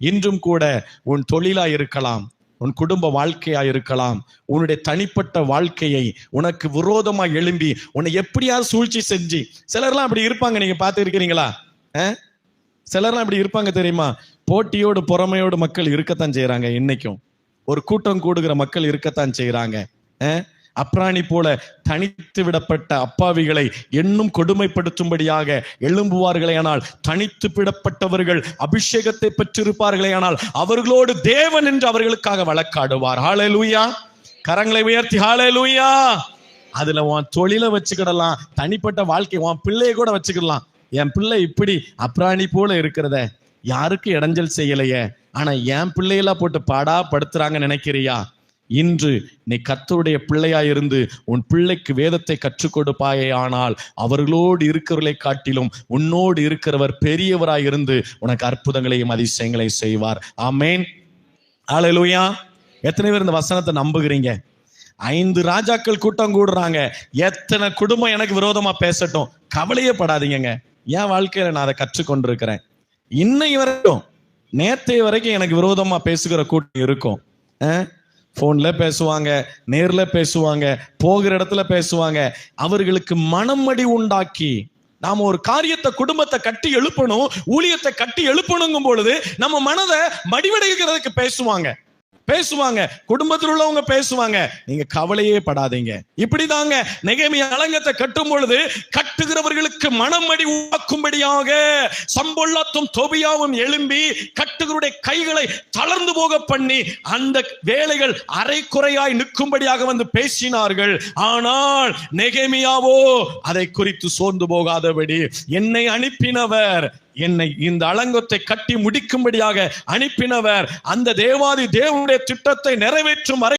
இன்றும் கூட உன் தொழிலா இருக்கலாம் உன் குடும்ப வாழ்க்கையா இருக்கலாம் உன்னுடைய தனிப்பட்ட வாழ்க்கையை உனக்கு விரோதமா எழும்பி உன்னை எப்படியாவது சூழ்ச்சி செஞ்சு சிலர்லாம் அப்படி இருப்பாங்க நீங்க பார்த்து இருக்கிறீங்களா சிலர்லாம் அப்படி இருப்பாங்க தெரியுமா? போட்டியோடு பொறாமையோடு மக்கள் இருக்கத்தான் செய்யறாங்க இன்னைக்கும். ஒரு கூட்டம் கூடுகிற மக்கள் இருக்கத்தான் செய்யறாங்க அஹ்? அப்ராணி போல தனித்து விடப்பட்ட அப்பாவிகளை என்னும் கொடுமைப்படுத்தும்படியாக எழும்புவார்களேயானால் தனித்து விடப்பட்டவர்கள் அபிஷேகத்தை பெற்றிருப்பார்களேயானால் அவர்களோடு தேவன் என்று அவர்களுக்காக வழக்காடுவார். லூயா கரங்களை உயர்த்தி ஹாலே லூயா அதுல உன் தொழிலை வச்சுக்கிடலாம். தனிப்பட்ட வாழ்க்கை உன் பிள்ளையை கூட வச்சுக்கிடலாம். என் பிள்ளை இப்படி அப்ராணி போல இருக்கிறத யாருக்கு இடைஞ்சல் செய்யலையே. ஆனா என் பிள்ளையெல்லாம் போட்டு பாடா படுத்துறாங்க நினைக்கிறியா? இன்று நீ கத்தருடைய பிள்ளையாயிருந்து உன் பிள்ளைக்கு வேதத்தை கற்றுக் கொடுப்பாயே ஆனால் அவர்களோடு இருக்கிறவர்களை காட்டிலும் உன்னோடு இருக்கிறவர் பெரியவராயிருந்து உனக்கு அற்புதங்களையும் அதிசயங்களையும் செய்வார். ஆமேன். ஹalleluya எத்தனை பேர் இந்த வசனத்தை நம்புகிறீங்க? ஐந்து ராஜாக்கள் கூட்டம் கூடுறாங்க. எத்தனை குடும்பம் எனக்கு விரோதமா பேசட்டும். கவலையே படாதீங்கங்க. என் வாழ்க்கையில நான் அதை கற்றுக்கொண்டிருக்கிறேன். இன்னை வரைக்கும் நேத்தைய வரைக்கும் எனக்கு விரோதமா பேசுகிற கூட்டம் இருக்கும். ஃபோன்ல பேசுவாங்க நேர்ல பேசுவாங்க போகிற இடத்துல பேசுவாங்க. அவர்களுக்கு மனமடி உண்டாக்கி நாம ஒரு காரியத்தை குடும்பத்தை கட்டி எழுப்பணும் ஊழியத்தை கட்டி எழுப்பணுங்கும் பொழுது நம்ம மனதை மடிவடைகிறதுக்கு பேசுவாங்க. பேசுவாங்க. குடும்பத்தில் உள்ளவங்க பேசுவாங்க. நீங்க கவலையே படாதீங்க. இப்படிதாங்க நெகேமியா அலங்கத்தை கட்டும் பொழுது கட்டுகிறவர்களுக்கு மனமடி உண்டாக்கும்படியாக சம்பொல்லாத்தும் தொபியாவும் எழும்பி கட்டு அவர்களுடைய கைகளை தளர்ந்து போக பண்ணி அந்த வேலைகள் அரைக்குறையாய் நிற்கும்படியாக வந்து பேசினார்கள். ஆனால் நெகேமியாவோ அதை குறித்து சோர்ந்து போகாதபடி என்னை அனுப்பினவர் என்னை இந்த அலங்கத்தை கட்டி முடிக்கும்படியாக அனுப்பினவர் அந்த தேவாதி தேவனுடைய திட்டத்தை நிறைவேற்றும் வரை